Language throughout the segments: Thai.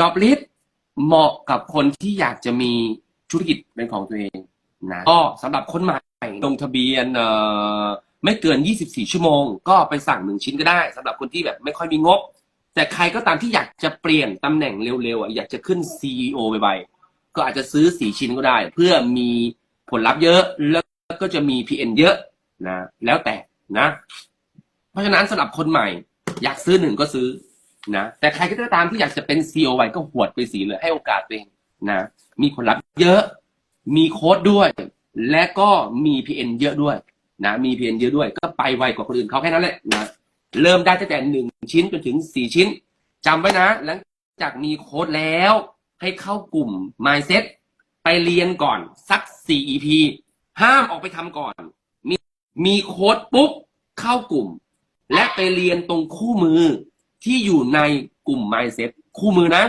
ดอบลิสเหมาะกับคนที่อยากจะมีธุรกิจเป็นของตัวเองนะก็สำหรับคนใหม่ลงทะเบียนเอ่อไม่เกิน 24 ชั่วโมง ก็ไปสั่งหนึ่งชิ้นก็ได้สำหรับคนที่แบบไม่ค่อยมีงบ แต่ใครก็ตามที่อยากจะเปลี่ยนตำแหน่งเร็วๆอะอยากจะขึ้น CEO ไวๆก็อาจจะซื้อสี่ชิ้นก็ได้ เพื่อมีผลลัพธ์เยอะแล้วก็จะมี PN เยอะนะแล้วแต่นะ เพราะฉะนั้นสำหรับคนใหม่ อยากซื้อหนึ่งก็ซื้อ นะแต่ใครก็ตามที่อยากจะเป็น CEO ไวก็หวดไปสีเลย ให้โอกาสตัวเองนะมีผลลัพธ์เยอะ มีโค้ดด้วย และก็มี PN เยอะด้วยนะมี PN เยอะด้วย ก็ไปไวกว่าคนอื่นเขาแค่นั้นแหละนะเริ่มได้ตั้งแต่หนึ่งชิ้นจนถึงสี่ชิ้นจำไว้นะ หลังจากมีโค้ดแล้ว ให้เข้ากลุ่ม Mindset ไปเรียนก่อน สัก4 EP ห้ามออกไปทำก่อน มีมีโค้ดปุ๊บเข้ากลุ่ม และไปเรียนตรงคู่มือ ที่อยู่ในกลุ่ม Mindset คู่มือนะ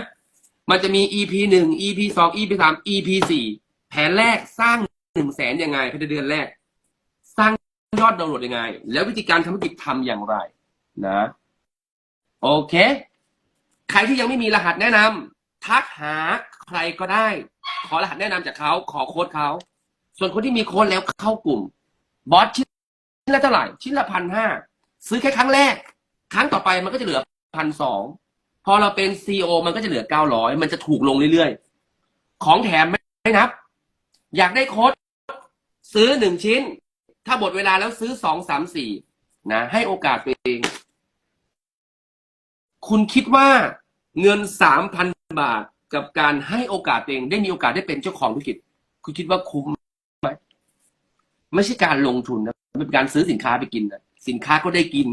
มันจะมี EP หนึ่ง EP สอง EP สาม EP สี่แผนแรกสร้างหนึ่งแสนยังไงภายในเดือนแรก สร้างยอดดาวน์โหลดยังไง แล้ววิธีการทำธุรกิจทำอย่างไร นะ โอเค ใครที่ยังไม่มีรหัสแนะนำทักหาใครก็ได้ ขอรหัสแนะนำจากเขาขอโค้ดเขา ส่วนคนที่มีโค้ดแล้วเข้ากลุ่ม บอสชิ้นละเท่าไหร่ ชิ้นละพันห้าซื้อแค่ครั้งแรก ครั้งต่อไปมันก็จะเหลือ พันสองพอเราเป็นซีอมันก็จะเหลือเก้าร้อยมันจะถูกลงเรื่อยๆ ของแถมไม่นับ อยากได้โค้ดซื้อหนึ่งชิ้น ถ้าหมดเวลาแล้วซื้อสองสามสี่นะให้โอกาสตัวเอง คุณคิดว่าเงินสามพันบาทกับการให้โอกาสตัวเองได้มีโอกาสได้เป็นเจ้าของธุรกิจ คุณคิดว่าคุ้มไหมไม่ใช่การลงทุนนะเป็นการซื้อสินค้าไปกินนะสินค้าก็ได้กิน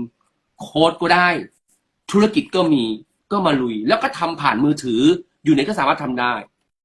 โค้ดก็ได้ ธุรกิจก็มีก็มาลุย แล้วก็ทำผ่านมือถืออยู่ไหนก็สามารถทำได้